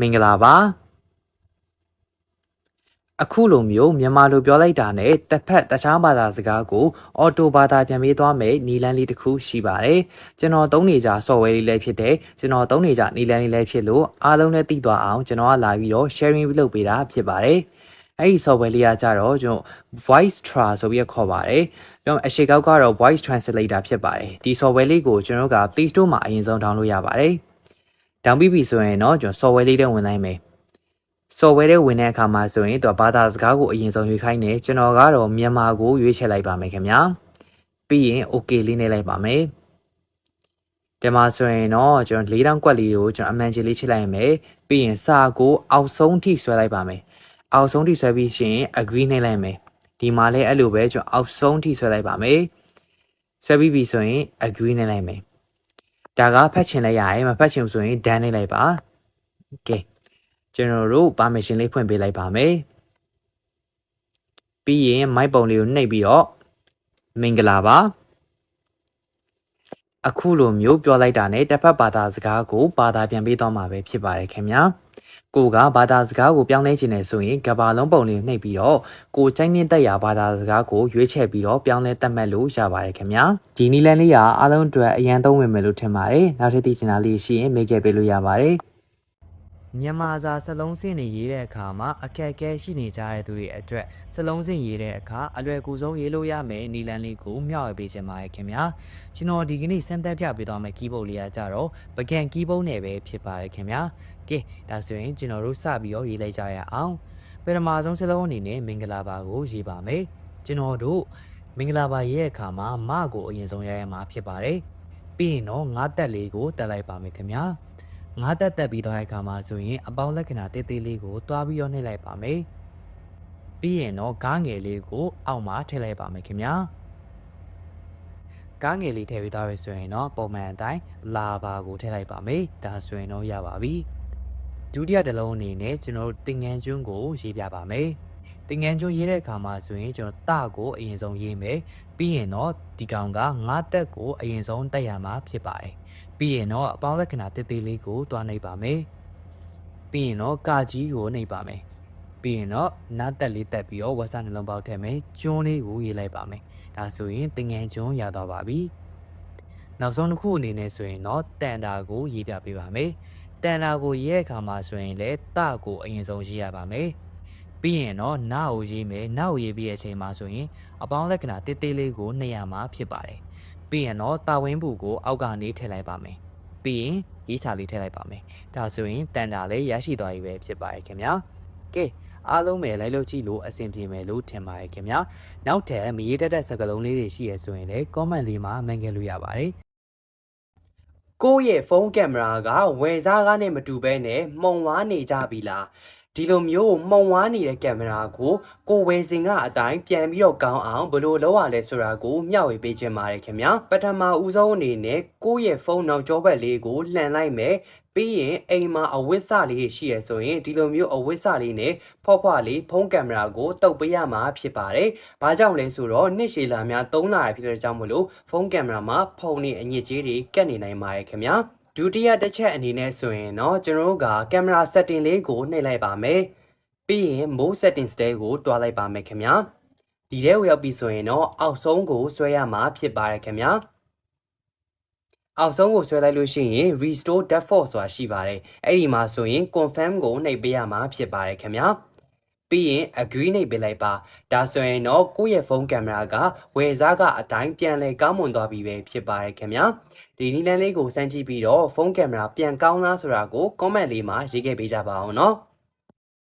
မင်္ဂလာပါအခုလိုမျိုးမြန်မာလိုပြောလိုက်တာနဲ့တစ်ဖက်တခြားဘာသာစကားကိုအော်တိုဘာသာပြန်ပေးသွားမယ်နီလန်းလေးတစ်ခုရှိပါတယ်ကျွန်တော်သုံးနေကြ software လေးလည်းဖြစ်တယ်ကျွန်တော်သုံးနေကြနီလန်းလေးလည်းဖြစ်လို့အားလုံးလည်းသိသွားအောင်ကျွန်တော်ကလာပြီးတော့ sharing လုပ်ပေးတာဖြစ်ပါတယ်အဲ့ဒီ software လေးကကြတော့ကျွန်တော် voice tra ဆိုပြီးခေါ်ပါတယ်ပြောမယ်အရှိကောက်ကတော့ voice translator ဖြစ်ပါတယ်ဒီ software လေးကိုကျွန်တော်က Play Store မှာအရင်ဆုံး download ရပါတယ် down ပြီးပြီဆိုရင်တော့ကျွန်တော် software လေးတွေဝင်လိုက်မယ် software တွေဝင်တဲ့အခါမှာဆိုရင်သူကဘာသာစကားကိုအရင်ဆုံးရွေးခိုင်းတယ်ကျွန်တော်ကတော့မြန်မာကိုရွေးချယ်လိုက်ပါမယ်ခင်ဗျာပြီးရင် okay လေးနဲ့လိုက်ပါမယ်ဒီမှာဆိုရင်တော့ကျွန်တော်၄တောင်ကွက်လေးကိုကျွန်တော်အမှန်ကြီးလေးချိလိုက်ရမယ်ပြီးရင်စာကိုအောက်ဆုံးထိဆွဲလိုက်ပါမယ်အောက်ဆုံးထိဆွဲပြီးရှင် agree နှိပ်လိုက်မယ်ဒီမှာလည်းအဲ့လိုပဲကျွန်တော်အောက်ဆုံးထိဆွဲလိုက်ပါမယ်ဆွဲပြီးပြီဆိုရင် agree နှိပ်လိုက်မယ် ဒါကဖတ်ချင်လိုက်ရရင်မဖတ်ချင်ဘူးဆိုရင် done နှိပ်လိုက်ပါ okay ကျွန်တော်တို့ permission လေးဖွင့်ပေးလိုက်ပါမယ်ပြီးရင် mic ပုံလေးကိုနှိပ်ပြီးတော့မင်္ဂလာပါအခုလိုမျိုးပြောလိုက်တာနဲ့တစ်ဖက်ဘာသာစကားကိုဘာသာပြန်ပေးသွားမှာပဲဖြစ်ပါတယ်ခင်ဗျာ ကိုကဘာသာစကားကိုပြောင်းလဲခြင်းနဲ့ဆိုရင်ကဘာလုံးပုံလေးကိုနှိပ်ပြီးတော့ကိုကြိုက်နေတဲ့ရာဘာသာစကားကိုရွေးချယ်ပြီးတော့ပြောင်းလဲသတ်မှတ်လို့ရပါတယ်ခင်ဗျာဒီနီလန်လေးကအားလုံးအတွက်အရန်သုံးဝင်မယ်လို့ထင်ပါတယ်နောက်ထပ်သိချင်တာလေးရှိရင်မေးခဲ့ပေးလို့ရပါတယ် မြန်မာစာစလုံးစင်တွေရေးတဲ့အခါမှာအခက်အခဲရှိနေကြတဲ့သူတွေအတွက်စလုံးစင်ရေးတဲ့အခါအလွယ်ကူဆုံးရေးလို့ရမယ်နီလန်လေးကိုမျှဝေပေးချင်ပါတယ်ခင်ဗျာကျွန်တော်ဒီကနေ့စမ်းသပ်ပြပေးသွားမယ့် keyboard လေးကကြတော့ပကံ keyboard နဲ့ပဲဖြစ်ပါတယ်ခင်ဗျာကဲဒါဆိုရင်ကျွန်တော်တို့စပြီးတော့ရေးလိုက်ကြရအောင်ပထမဆုံးစလုံးအနေနဲ့မင်္ဂလာပါကိုရေးပါမယ်ကျွန်တော်တို့မင်္ဂလာပါရေးတဲ့အခါမှာမကိုအရင်ဆုံးရရမှာဖြစ်ပါတယ်ပြီးရင်တော့ငါးတက်လေးကိုတက်လိုက်ပါမယ်ခင်ဗျာ ငါးတက်တက်ပြီးသွားတဲ့အခါမှာဆိုရင်အပေါင်းလက္ခဏာတေးသေးလေးကိုတွားပြီးတော့နှိပ်လိုက်ပါမယ်။ပြီးရင်တော့ကားငယ်လေးကိုအောက်မှာထည့်လိုက်ပါမယ်ခင်ဗျာ။ကားငယ်လေးထည့်ပြီးသွားပြီဆိုရင်တော့ပုံမှန်အတိုင်းလာပါကိုထည့်လိုက်ပါမယ်။ဒါဆိုရင်တော့ရပါပြီ။ဒုတိယတစ်လုံးအနေနဲ့ကျွန်တော်တို့တင်ငန်းကျွန်းကိုရေးပြပါမယ်။ တင်ငန်းကျွန်းရေးတဲ့အခါမှာဆိုရင်ကျွန်တော်တကိုအရင်ဆုံးရေးမယ်။ပြီးရင်တော့ဒီကောင်ကငါးတက်ကိုအရင်ဆုံးတက်ရမှာဖြစ်ပါတယ်။ပြီးရင်တော့အပေါင်းလက္ခဏာတေးသေးလေးကိုတွားနှိပ်ပါမယ်ပြီးရင်တော့ကာကြီးကိုနှိပ်ပါမယ်ပြီးရင်တော့နတ်တက်လေးတက်ပြီးတော့ဝက်ဆာနှလုံးပေါက်ထည့်မယ်ကျွန်းလေးကိုရေးလိုက်ပါမယ်ဒါဆိုရင်တင်ငယ်ကျွန်းရသွားပါပြီနောက်ဆုံးတစ်ခုအနေနဲ့ဆိုရင်တော့တန်တာကိုရေးပြပေးပါမယ်တန်တာကိုရေးတဲ့အခါမှာဆိုရင်လည်းတကိုအရင်ဆုံးရေးရပါမယ် ပြီးရင်တော့နာကိုရေးမယ်နာကိုရေးပြီးတဲ့အချိန်မှာဆိုရင်အပေါင်းလက္ခဏာတေးသေးလေးကိုနှိပ်ရမှာဖြစ်ပါတယ်ပြီးရင်တော့တာဝင်းဘူးကိုအောက်ကနေထည့်လိုက်ပါမယ်ပြီးရင်ရေးချလေးထည့်လိုက်ပါမယ်ဒါဆိုရင်တန်တာလေးရရှိသွားပြီပဲဖြစ်ပါရဲ့ခင်ဗျာကဲအားလုံးပဲလိုက်လို့ကြည့်လို့အဆင်ပြေမယ်လို့ထင်ပါရဲ့ခင်ဗျာနောက်ထပ်မရေးတတ်တဲ့စကားလုံးလေးတွေရှိရဆိုရင်လည်း comment လေးမှာမှန်ခဲ့လို့ရပါတယ်ကိုယ့်ရဲ့ဖုန်းကင်မရာကဝယ်စားကားနဲ့မတူဘဲနဲ့မှုံဝါးနေကြပြီလား ဒီလိုမျိုးမှုံဝါးနေတဲ့ကင်မရာကိုကိုဝယ်စင်ကအတိုင်းပြန်ပြီးတော့ကောင်းအောင်ဘယ်လိုလုပ်ရလဲဆိုတာကိုမျှဝေပေးခြင်းပါတယ်ခင်ဗျာပထမဦးဆုံးအနေနဲ့ကိုယ့်ရဲ့ဖုန်းနောက်ကျောဘက်လေးကိုလှန်လိုက်မယ်ပြီးရင်အိမ်မှာအဝတ်စလေးရှိရဆိုရင်ဒီလိုမျိုးအဝတ်စလေးနဲ့ဖော့ဖွားလေးဖုန်းကင်မရာကိုတုပ်ပေးရမှာဖြစ်ပါတယ်။ဘာကြောင့်လဲဆိုတော့နှစ်ရှည်လာများသုံးလာရဖြစ်တဲ့ကြောင့်မလို့ဖုန်းကင်မရာမှာဖုန်းနဲ့အညစ်အကြေးတွေကတ်နေနိုင်ပါတယ်ခင်ဗျာ။ ဒုတိယတစ်ချက်အနေနဲ့ဆိုရင်တော့ကျွန်တော်တို့ကကင်မရာ setting လေးကိုနှိပ်လိုက်ပါမယ်။ပြီးရင် mode settings တဲကိုတွားလိုက်ပါမယ်ခင်ဗျာ။ဒီထဲကိုရောက်ပြီဆိုရင်တော့အောက်ဆုံးကိုဆွဲရမှာဖြစ်ပါတယ်ခင်ဗျာ။အောက်ဆုံးကိုဆွဲလိုက်လို့ရှိရင် restore default ဆိုတာရှိပါတယ်အဲ့ဒီမှာဆိုရင် confirm ကိုနှိပ်ပေးရမှာဖြစ်ပါတယ်ခင်ဗျာ ပြီးရင် agree နှိပ်ပေးလိုက်ပါဒါဆိုရင်တော့ကိုယ့်ရဲ့ဖုန်းကင်မရာကဝယ်စားကအတိုင်းပြန်လဲကောင်းမွန်သွားပြီပဲဖြစ်ပါတယ်ခင်ဗျာဒီနည်းလမ်းလေးကိုစမ်းကြည့်ပြီးတော့ဖုန်းကင်မရာပြန်ကောင်းလားဆိုတာကို comment လေးမှာရေးခဲ့ပေးကြပါအောင်နော်